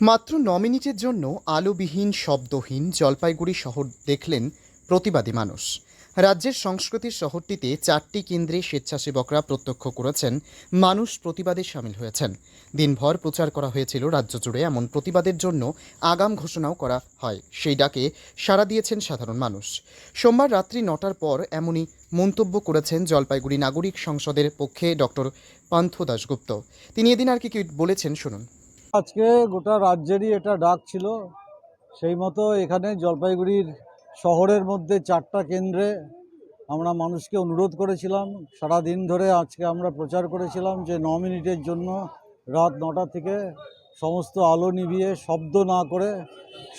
মাত্র ন মিনিটের জন্য আলোবিহীন, শব্দহীন জলপাইগুড়ি শহর দেখলেন প্রতিবাদী মানুষ। রাজ্যের সংস্কৃতির শহরটিতে চারটি কেন্দ্রে স্বেচ্ছাসেবকরা প্রত্যক্ষ করেছেন, মানুষ প্রতিবাদে সামিল হয়েছেন। দিনভর প্রচার করা হয়েছিল রাজ্য জুড়ে এমন প্রতিবাদের জন্য আগাম ঘোষণাও করা হয়। সেই ডাকে সাড়া দিয়েছেন সাধারণ মানুষ। সোমবার রাত্রি নটার পর এমনই মন্তব্য করেছেন জলপাইগুড়ি নাগরিক সংসদের পক্ষে ডক্টর পান্থ দাশগুপ্ত। তিনি এদিন আর কি বলেছেন, শুনুন। আজকে গোটা রাজ্যেরই এটা ডাক ছিল। সেই মতো এখানে জলপাইগুড়ির শহরের মধ্যে চারটা কেন্দ্রে আমরা মানুষকে অনুরোধ করেছিলাম। সারা দিন ধরে আজকে আমরা প্রচার করেছিলাম যে ন মিনিটের জন্য রাত নটা থেকে সমস্ত আলো নিভিয়ে শব্দ না করে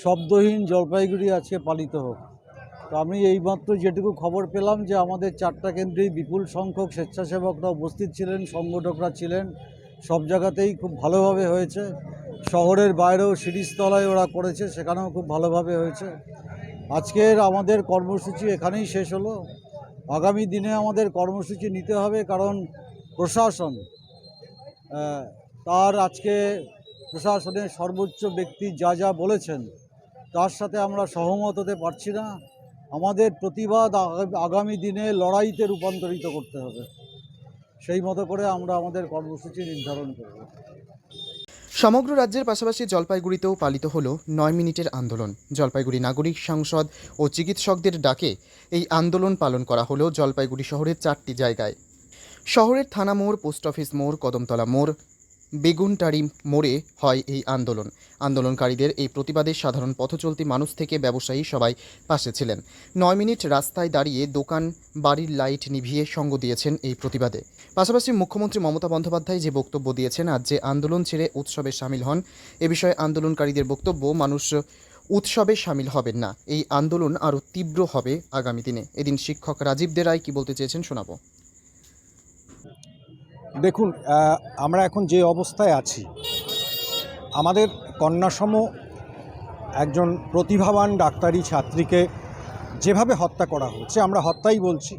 শব্দহীন জলপাইগুড়ি আজকে পালিত হোক। তো আমি এইমাত্র যেটুকু খবর পেলাম যে আমাদের চারটা কেন্দ্রেই বিপুল সংখ্যক স্বেচ্ছাসেবকরা উপস্থিত ছিলেন, সংগঠকরা ছিলেন সব জায়গাতেই খুব ভালোভাবে হয়েছে। শহরের বাইরেও সিরিজতলায় ওরা করেছে, সেখানেও খুব ভালোভাবে হয়েছে। আজকের আমাদের কর্মসূচি এখানেই শেষ হলো। আগামী দিনে আমাদের কর্মসূচি নিতে হবে কারণ প্রশাসন তার আজকে প্রশাসনের সর্বোচ্চ ব্যক্তি যা যা বলেছেন, তার সাথে আমরা সহমত হতে পারছি না। আমাদের প্রতিবাদ আগা- আগামী দিনে লড়াইতে রূপান্তরিত করতে হবে। সেই মতো করে আমরা আমাদের কর্মসূচি নির্ধারণ করব। সমগ্র রাজ্যের পাশাপাশি জলপাইগুড়িতেও পালিত হলো নয় মিনিটের আন্দোলন। জলপাইগুড়ি নাগরিক, সাংসদ ও চিকিৎসকদের ডাকে এই আন্দোলন পালন করা হলো জলপাইগুড়ি শহরের চারটি জায়গায়। শহরের থানা মোড়, পোস্ট অফিস মোড়, কদমতলা মোড় বেগুনটারি মোড়ে হয় এই আন্দোলন। আন্দোলনকারীদের এই প্রতিবাদে সাধারণ পথচলতি মানুষ থেকে ব্যবসায়ী সবাই পাশে ছিলেন। নয় মিনিট রাস্তায় দাঁড়িয়ে দোকান, বাড়ির লাইট নিভিয়ে সঙ্গ দিয়েছেন এই প্রতিবাদে। পাশাপাশি মুখ্যমন্ত্রী মমতা বন্দ্যোপাধ্যায় যে বক্তব্য দিয়েছেন আজ যে আন্দোলন ছেড়ে উৎসবে সামিল হন, এ বিষয়ে আন্দোলনকারীদের বক্তব্য, মানুষ উৎসবে সামিল হবেন না। এই আন্দোলন আরও তীব্র হবে আগামী দিনে। এদিন শিক্ষক রাজীব দে রায় কী বলতে চেয়েছেন শোনাবো। দেখুন আমরা এখন যে অবস্থায় আছি, আমাদের কন্যাসম একজন প্রতিভাবান ডাক্তারি ছাত্রীকে যেভাবে হত্যা করা হয়েছে আমরা হত্যাই বলছি।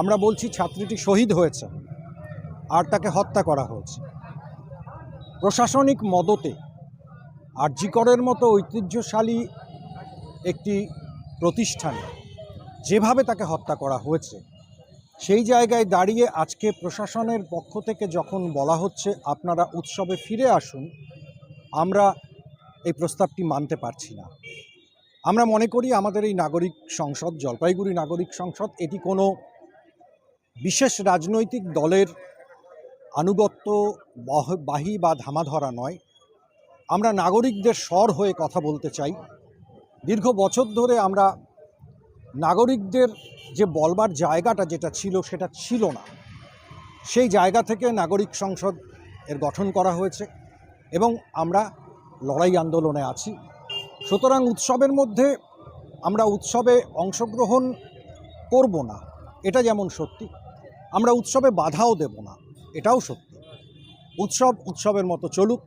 আমরা বলছি ছাত্রীটি শহীদ হয়েছে আর তাকে হত্যা করা হয়েছে। প্রশাসনিক মদতে আরজিকরের মতো ঐতিহ্যশালী একটি প্রতিষ্ঠানে যেভাবে তাকে হত্যা করা হয়েছে সেই জায়গায় দাঁড়িয়ে আজকে প্রশাসনের পক্ষ থেকে যখন বলা হচ্ছে আপনারা উৎসবে ফিরে আসুন, আমরা এই প্রস্তাবটি মানতে পারছি না। আমরা মনে করি আমাদের এই নাগরিক সংসদ, জলপাইগুড়ি নাগরিক সংসদ, এটি কোনো বিশেষ রাজনৈতিক দলের আনুগত্য, বহ- বা ধামাধরা নয়। আমরা নাগরিকদের স্বর হয়ে কথা বলতে চাই। দীর্ঘ বছর ধরে আমরা নাগরিকদের যে বলবার জায়গাটা যেটা ছিল সেটা ছিল না। সেই জায়গা থেকে নাগরিক সংসদ এর গঠন করা হয়েছে এবং আমরা লড়াই আন্দোলনে আছি। সুতরাং উৎসবের মধ্যে আমরা উৎসবে অংশগ্রহণ করব না, এটা যেমন সত্যি। আমরা উৎসবে বাধাও দেব না, এটাও সত্যি। উৎসব উৎসবের মতো চলুক,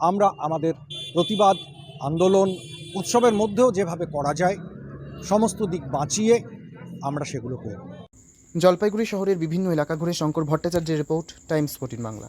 আমরা আমাদের প্রতিবাদ, আন্দোলন উৎসবের মধ্যেও যেভাবে করা যায় সমস্ত দিক বাঁচিয়ে আমরা সেগুলো করব। জলপাইগুড়ি শহরের বিভিন্ন এলাকা ঘুরে শঙ্কর ভট্টাচার্যের রিপোর্ট, টাইমস ফোর্টিন বাংলা।